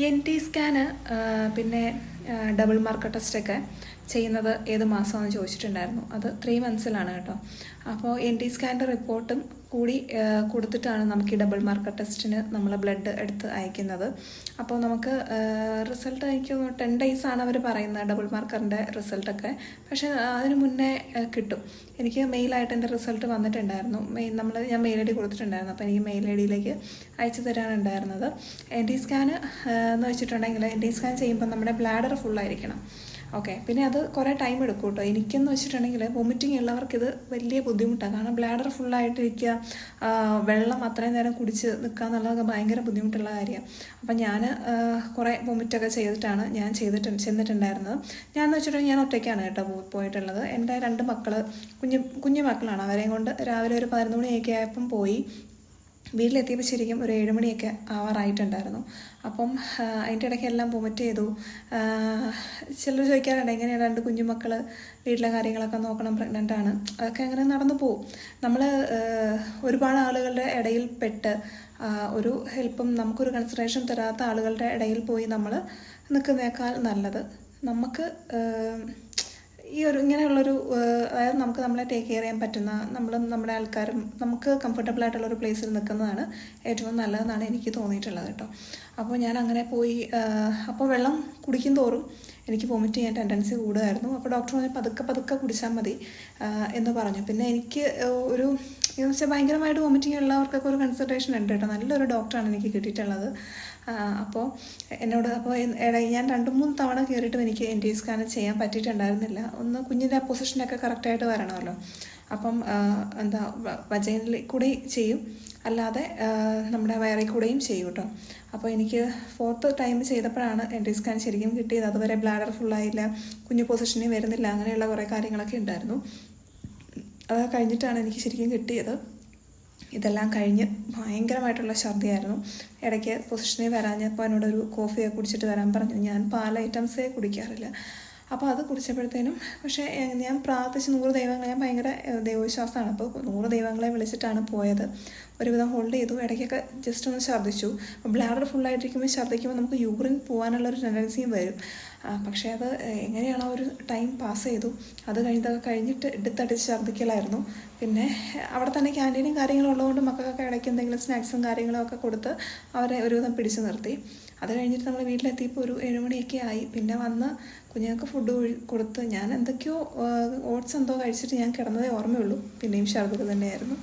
N T സ്കാന് പിന്നെ double marker ടെസ്റ്റൊക്കെ ചെയ്യുന്നത് ഏത് മാസമാണെന്ന് ചോദിച്ചിട്ടുണ്ടായിരുന്നു. അത് ത്രീ മന്ത്സിലാണ് കേട്ടോ. അപ്പോൾ എൻ ടി സ്കാന്റെ റിപ്പോർട്ടും കൂടി കൊടുത്തിട്ടാണ് നമുക്ക് ഈ ഡബിൾ മാർക്ക് ടെസ്റ്റിന് നമ്മൾ ബ്ലഡ് എടുത്ത് അയക്കുന്നത്. അപ്പോൾ നമുക്ക് റിസൾട്ട് എനിക്ക് ടെൻ ഡേയ്സ് ആണ് അവർ പറയുന്നത് ഡബിൾ മാർക്കറിന്റെ റിസൾട്ടൊക്കെ പക്ഷേ അതിന് മുന്നേ കിട്ടും. എനിക്ക് മെയിലായിട്ട് എന്റെ റിസൾട്ട് വന്നിട്ടുണ്ടായിരുന്നു. മെയിൽ നമ്മൾ ഞാൻ മെയിൽ ഐ ഡി കൊടുത്തിട്ടുണ്ടായിരുന്നു. അപ്പോൾ എനിക്ക് മെയിൽ ഐ ഡിയിലേക്ക് അയച്ചു തരാനുണ്ടായിരുന്നത് എൻ ടി സ്കാന് എന്ന് വെച്ചിട്ടുണ്ടെങ്കിൽ എൻ ടി സ്കാൻ ചെയ്യുമ്പോൾ നമ്മുടെ ബ്ലാഡർ ഫുള്ളായിരിക്കണം ഓക്കെ പിന്നെ അത് കുറേ ടൈം എടുക്കും കേട്ടോ എനിക്കെന്ന് വെച്ചിട്ടുണ്ടെങ്കിൽ വൊമിറ്റിംഗ് ഉള്ളവർക്ക് ഇത് വലിയ ബുദ്ധിമുട്ടാണ് കാരണം ബ്ലാഡർ ഫുള്ളായിട്ടിരിക്കുക വെള്ളം അത്രയും നേരം കുടിച്ച് നിൽക്കുക എന്നുള്ളതൊക്കെ ഭയങ്കര ബുദ്ധിമുട്ടുള്ള കാര്യമാണ് അപ്പം ഞാൻ കുറേ വൊമിറ്റൊക്കെ ചെയ്തിട്ടാണ് ഞാൻ ചെയ്തിട്ട് ചെന്നിട്ടുണ്ടായിരുന്നത്. ഞാൻ എന്ന് വെച്ചിട്ടുണ്ടെങ്കിൽ ഞാൻ ഒറ്റയ്ക്കാണ് കേട്ടോ പോയിട്ടുള്ളത്. എന്റെ രണ്ട് മക്കൾ കുഞ്ഞു കുഞ്ഞു മക്കളാണ്. അവരെയും കൊണ്ട് രാവിലെ ഒരു പതിനൊന്ന് മണിയൊക്കെ ആയപ്പം പോയി. വീട്ടിലെത്തിയപ്പോൾ ശരിക്കും ഒരു ഏഴുമണിയൊക്കെ ആവാറായിട്ടുണ്ടായിരുന്നു. അപ്പം അതിന്റെ ഇടയ്ക്ക് എല്ലാം വൊമിറ്റ് ചെയ്തു. ചിലർ ചോദിക്കാറുണ്ട് എങ്ങനെയാണ് രണ്ട് കുഞ്ഞുമക്കൾ വീട്ടിലെ കാര്യങ്ങളൊക്കെ നോക്കണം പ്രഗ്നന്റ് ആണ്? അതൊക്കെ അങ്ങനെ നടന്നു പോകും നമ്മൾ ഒരുപാട് ആളുകളുടെ ഇടയിൽ പെട്ട് ഒരു ഹെൽപ്പും നമുക്കൊരു കൺസിഡറേഷൻ തരാത്ത ആളുകളുടെ ഇടയിൽ പോയി നമ്മൾ നിൽക്കുന്നേക്കാൾ നല്ലത്. നമുക്ക് ഈ ഒരു ഇങ്ങനെയുള്ളൊരു അതായത് നമുക്ക് നമ്മളെ ടേക്ക് കെയർ ചെയ്യാൻ പറ്റുന്ന നമ്മളും നമ്മുടെ ആൾക്കാരും നമുക്ക് കംഫർട്ടബിൾ ആയിട്ടുള്ള ഒരു പ്ലേസിൽ നിൽക്കുന്നതാണ് ഏറ്റവും നല്ലതെന്നാണ് എനിക്ക് തോന്നിയിട്ടുള്ളത് കേട്ടോ. അപ്പോൾ ഞാൻ അങ്ങനെ പോയി അപ്പോൾ വെള്ളം കുടിക്കും തോറും എനിക്ക് വോമിറ്റ് ചെയ്യാൻ ടെൻഡൻസി കൂടുതലായിരുന്നു അപ്പോൾ ഡോക്ടർ പറഞ്ഞു പതുക്കെ പതുക്കെ കുടിച്ചാൽ മതി എന്ന് പറഞ്ഞു. പിന്നെ എനിക്ക് ഒരു എന്ന് വെച്ചാൽ ഭയങ്കരമായിട്ട് വൊമിറ്റിംഗ് ഉള്ളവർക്കൊക്കെ ഒരു കൺസൾട്ടേഷൻ ഉണ്ട് കേട്ടോ. നല്ലൊരു ഡോക്ടറാണ് എനിക്ക് കിട്ടിയിട്ടുള്ളത്. അപ്പോൾ എന്നോട് അപ്പോൾ ഇടയിൽ ഞാൻ രണ്ട് മൂന്ന് തവണ കയറിയിട്ടും എനിക്ക് എൻ ടി സ്കാൻ ചെയ്യാൻ പറ്റിയിട്ടുണ്ടായിരുന്നില്ല. ഒന്ന് കുഞ്ഞിന്റെ പൊസിഷനൊക്കെ കറക്റ്റായിട്ട് വരണമല്ലോ. അപ്പം എന്താ വജൈനിൽ കൂടി ചെയ്യും. അല്ലാതെ നമ്മുടെ വയറിൽ കൂടെയും ചെയ്യും കേട്ടോ അപ്പോൾ എനിക്ക് ഫോർത്ത് ടൈം ചെയ്തപ്പോഴാണ് എൻ സ്കാൻ ശരിക്കും കിട്ടിയത്. അതുവരെ ബ്ലാഡർ ഫുള്ളായില്ല കുഞ്ഞു പൊസിഷനിൽ വരുന്നില്ല അങ്ങനെയുള്ള കുറേ കാര്യങ്ങളൊക്കെ ഉണ്ടായിരുന്നു. അത് കഴിഞ്ഞിട്ടാണ് എനിക്ക് ശരിക്കും കിട്ടിയത്. ഇതെല്ലാം കഴിഞ്ഞ് ഭയങ്കരമായിട്ടുള്ള ഛർദിയായിരുന്നു. ഇടയ്ക്ക് പൊസിഷനിൽ വരാഞ്ഞപ്പോൾ എന്നോടൊരു കോഫിയൊക്കെ കുടിച്ചിട്ട് വരാൻ പറഞ്ഞു. ഞാൻ പാൽ ഐറ്റംസേ കുടിക്കാറില്ല. അപ്പോൾ അത് കുടിച്ചപ്പോഴത്തേനും പക്ഷേ ഞാൻ പ്രാർത്ഥിച്ച് നൂറ് ദൈവങ്ങളെ ഞാൻ ഭയങ്കര ദൈവവിശ്വാസമാണ്. അപ്പോൾ നൂറ് ദൈവങ്ങളെ വിളിച്ചിട്ടാണ് പോയത്. ഒരുവിധം ഹോൾഡ് ചെയ്തു. ഇടയ്ക്കൊക്കെ ജസ്റ്റ് ഒന്ന് ഛർദ്ദിച്ചു. ബ്ലാഡർ ഫുള്ളായിട്ടിരിക്കുമ്പോൾ ഛർദ്ദിക്കുമ്പോൾ നമുക്ക് യൂറിൻ പോകാനുള്ളൊരു ടെൻഡൻസിയും വരും. പക്ഷേ അത് എങ്ങനെയാണോ ഒരു ടൈം പാസ് ചെയ്തു. അത് കഴിഞ്ഞതൊക്കെ കഴിഞ്ഞിട്ട് എടുത്തടിച്ച് ഛർദ്ദിക്കലായിരുന്നു. പിന്നെ അവിടെ തന്നെ ക്യാന്റീനും കാര്യങ്ങളും ഉള്ളതുകൊണ്ട് മക്കൾക്കൊക്കെ ഇടയ്ക്ക് എന്തെങ്കിലും സ്നാക്സും കാര്യങ്ങളും ഒക്കെ കൊടുത്ത് അവരെ ഒരുവിധം പിടിച്ചു നിർത്തി. അത് കഴിഞ്ഞിട്ട് നമ്മൾ വീട്ടിലെത്തിയപ്പോൾ ഒരു ഏഴുമണിയൊക്കെ ആയി. പിന്നെ വന്ന് കുഞ്ഞുങ്ങൾക്ക് ഫുഡ് കൊടുത്ത് ഞാൻ എന്തൊക്കെയോ ഓട്സ് എന്തോ കഴിച്ചിട്ട് ഞാൻ കിടന്നതേ ഓർമ്മയുള്ളൂ. പിന്നെയും ഛർദ്ദിൽ തന്നെയായിരുന്നു.